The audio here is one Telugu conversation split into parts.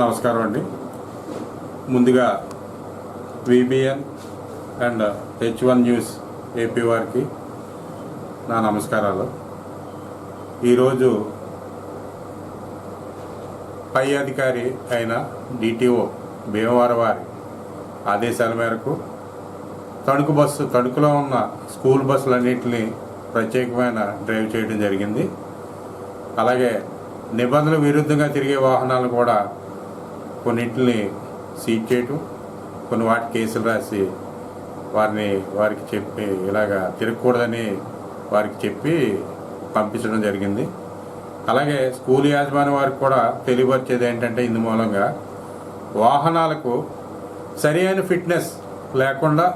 నమస్కారం అండి. ముందుగా VBN and H one news AP వారికి నా నమస్కారాలు. ఈరోజు పై అధికారి అయిన డిటిఓ భీమవరం వారి ఆదేశాల మేరకు తణుకు బస్సు తణుకులో ఉన్న స్కూల్ బస్సులన్నింటినీ ప్రత్యేకమైన డ్రైవ్ చేయడం జరిగింది. అలాగే నిబంధనల విరుద్ధంగా తిరిగే వాహనాలు కూడా కొన్నింటిని సీజ్ చేయటం కొన్ని వాటి కేసులు రాసి వారిని వారికి చెప్పి ఇలాగా తిరగకూడదని వారికి చెప్పి పంపించడం జరిగింది. అలాగే స్కూల్ యాజమాన్యం వారికి కూడా తెలియపరిచేది ఏంటంటే ఇందు మూలంగా వాహనాలకు సరి అయిన ఫిట్నెస్ లేకుండా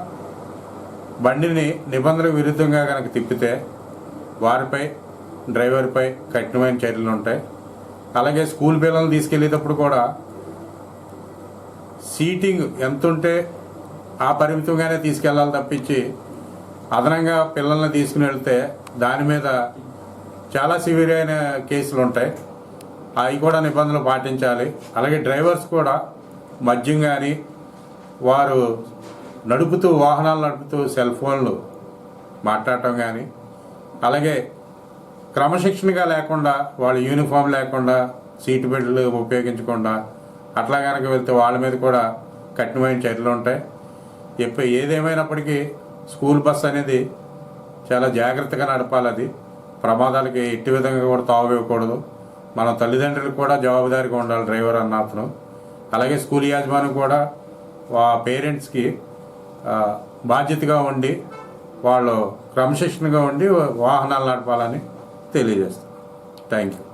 బండిని నిబంధనలకు విరుద్ధంగా కనుక తిప్పితే వారిపై డ్రైవర్పై కఠినమైన చర్యలు ఉంటాయి. అలాగే స్కూల్ పిల్లల్ని తీసుకెళ్ళేటప్పుడు కూడా సీటింగ్ ఎంత ఉంటే ఆ పరిమితంగానే తీసుకెళ్ళాలి తప్పించి అదనంగా పిల్లల్ని తీసుకుని వెళ్తే దాని మీద చాలా సివియర్ అయిన కేసులు ఉంటాయి. అవి కూడా నిబంధనలు పాటించాలి. అలాగే డ్రైవర్స్ కూడా మద్యం కానీ వారు నడుపుతూ వాహనాలు నడుపుతూ సెల్ ఫోన్లు మాట్లాడటం కానీ అలాగే క్రమశిక్షణగా లేకుండా వాళ్ళు యూనిఫామ్ లేకుండా సీటు బెల్ట్లు ఉపయోగించకుండా అట్లా కనుక వెళ్తే వాళ్ళ మీద కూడా కఠినమైన చర్యలు ఉంటాయి. ఎప్ప ఏదేమైనప్పటికీ స్కూల్ బస్ అనేది చాలా జాగ్రత్తగా నడపాలి అది. ప్రమాదాలకి ఎట్టి విధంగా కూడా తావివ్వకూడదు మన తల్లిదండ్రులకు కూడా జవాబుదారీగా ఉండాలి డ్రైవర్ అన్న అతను. అలాగే స్కూల్ యాజమాన్యం కూడా ఆ పేరెంట్స్కి బాధ్యతగా ఉండి వాళ్ళు క్రమశిక్షణగా ఉండి వాహనాలు నడపాలని తెలియజేస్తాం థ్యాంక్ యూ